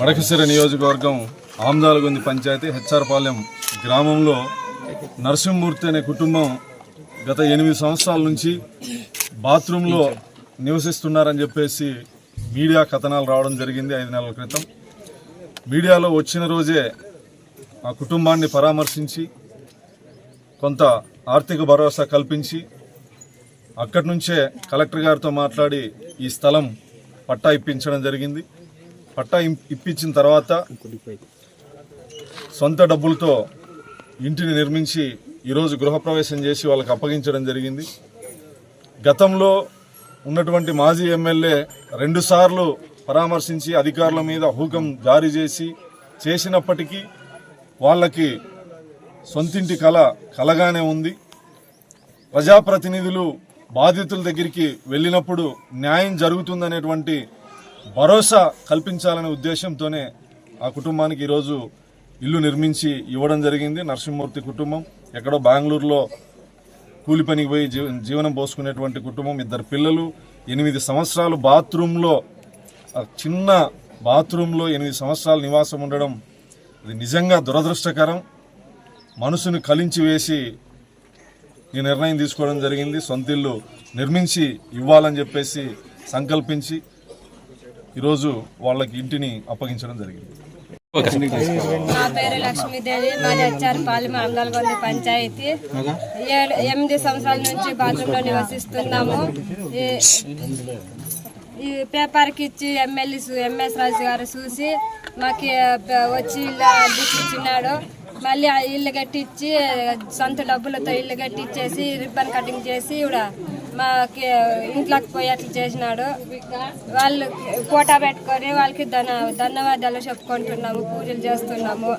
వడకసిర నియోజకవర్గం ఆమ్దాలగుంది పంచాయతీ హెచ్ఆర్పాలెం గ్రామంలో నరసింహమూర్తి అనే కుటుంబం గత ఎనిమిది సంవత్సరాల నుంచి బాత్రూంలో నివసిస్తున్నారని చెప్పేసి మీడియా కథనాలు రావడం జరిగింది ఐదు నెలల క్రితం. మీడియాలో వచ్చిన రోజే ఆ కుటుంబాన్ని పరామర్శించి కొంత ఆర్థిక భరోసా కల్పించి అక్కడి నుంచే కలెక్టర్ గారితో మాట్లాడి ఈ స్థలం పట్టా ఇప్పించడం జరిగింది. పట్టా ఇప్పించిన తర్వాత సొంత డబ్బులతో ఇంటిని నిర్మించి ఈరోజు గృహప్రవేశం చేసి వాళ్ళకి అప్పగించడం జరిగింది. గతంలో ఉన్నటువంటి మాజీ ఎమ్మెల్యే రెండుసార్లు పరామర్శించి అధికారుల మీద హూకం జారీ చేసి చేసినప్పటికీ వాళ్ళకి సొంతింటి కళ కలగానే ఉంది. ప్రజాప్రతినిధులు బాధితుల దగ్గరికి వెళ్ళినప్పుడు న్యాయం జరుగుతుందనేటువంటి భరోసా కల్పించాలనే ఉద్దేశంతోనే ఆ కుటుంబానికి ఈరోజు ఇల్లు నిర్మించి ఇవ్వడం జరిగింది. నరసింహమూర్తి కుటుంబం ఎక్కడో బెంగళూరులో కూలి పనికి పోయి జీవనం పోసుకునేటువంటి కుటుంబం ఇద్దరు పిల్లలు ఎనిమిది సంవత్సరాలు బాత్రూంలో ఆ చిన్న బాత్రూంలో ఎనిమిది సంవత్సరాలు నివాసం ఉండడం ఇది నిజంగా దురదృష్టకరం. మనసును కలించి వేసి ఈ నిర్ణయం తీసుకోవడం జరిగింది. సొంత ఇల్లు నిర్మించి ఇవ్వాలని చెప్పేసి సంకల్పించి ఈరోజు వాళ్ళకి ఇంటిని అప్పగించడం జరిగింది. నా పేరు లక్ష్మీదేవి. మాది వచ్చారు పాలెం అంగల్గొండ పంచాయతీ. ఏడు ఎనిమిది సంవత్సరాల నుంచి బాత్రూంలో నివసిస్తున్నాము. ఈ- ఈ పేపర్కి ఇచ్చి ఎమ్మెల్యే ఎంఎస్ రాజు గారు చూసి మాకు వచ్చి ఇల్లు అద్దెకిచ్చినాడు మళ్ళీ ఆ ఇల్లు కట్టించి సొంత డబ్బులతో ఇల్లు కట్టించేసి రిబ్బన్ కటింగ్ చేసి కూడా మా ఇంట్లోకి పోయేట్లు చేసినాడు. వాళ్ళు కోటా పెట్టుకొని వాళ్ళకి ధన ధన్యవాదాలు చెప్పుకుంటున్నాము పూజలు చేస్తున్నాము.